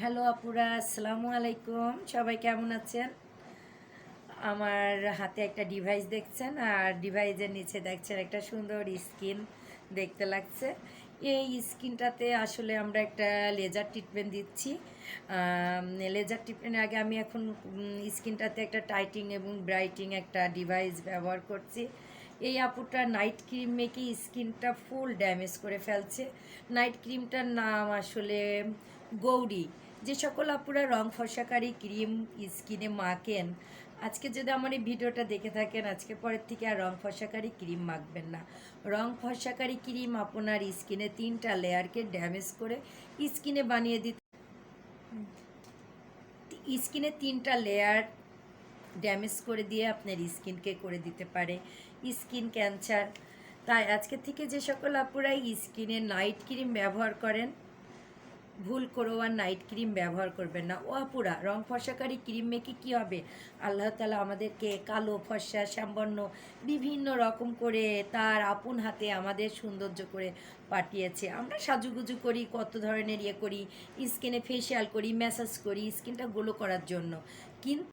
Hello আপুরা, আসসালামু আলাইকুম। সবাই কেমন আছেন? আমার হাতে একটা ডিভাইস দেখছেন, আর ডিভাইসের নিচে দেখছেন একটা সুন্দর স্কিন দেখতে লাগছে। এই স্কিনটাতে আসলে আমরা একটা লেজার ট্রিটমেন্ট দিচ্ছি। লেজার ট্রিটমেন্টের আগে আমি এখন স্কিনটাতে একটা টাইটিং এবং ব্রাইটিং একটা ডিভাইস ব্যবহার করছি। এই আপুটা নাইট ক্রিম মেখে স্কিনটা ফুল ড্যামেজ করে ফেলছে। নাইট ক্রিমটার নাম আসলে গৌরী। যে সকল আপুরা রং ফর্সাকারী ক্রিম স্কিনে মাখেন আজকে যদি আমার এই ভিডিওটা দেখে থাকেন আজকে পরের থেকে আর রং ফর্সাকারী ক্রিম মাখবেন না। রং ফর্সাকারী ক্রিম আপনার স্কিনে তিনটা লেয়ারকে ড্যামেজ করে স্কিনে বানিয়ে দিতে স্কিনে তিনটা লেয়ার ড্যামেজ করে দিয়ে আপনার স্কিনকে করে দিতে পারে স্কিন ক্যান্সার তাই আজকে থেকে যে সকল আপুরা স্কিনে নাইট ক্রিম ব্যবহার করেন, ভুল করেও আর নাইট ক্রিম ব্যবহার করবেন না। ও আপুরা, রং ফর্সাকারী ক্রিম মেখে কী হবে? আল্লাহ তালা আমাদেরকে কালো, ফর্সা শ্যামবর্ণ বিভিন্ন রকম করে তার আপন হাতে আমাদের সৌন্দর্য করে পাঠিয়েছে। আমরা সাজুগুজু করি, কত ধরনের ইয়ে করি স্কিনে ফেসিয়াল করি ম্যাসাজ করি স্কিনটা গ্লো করার জন্য। কিন্তু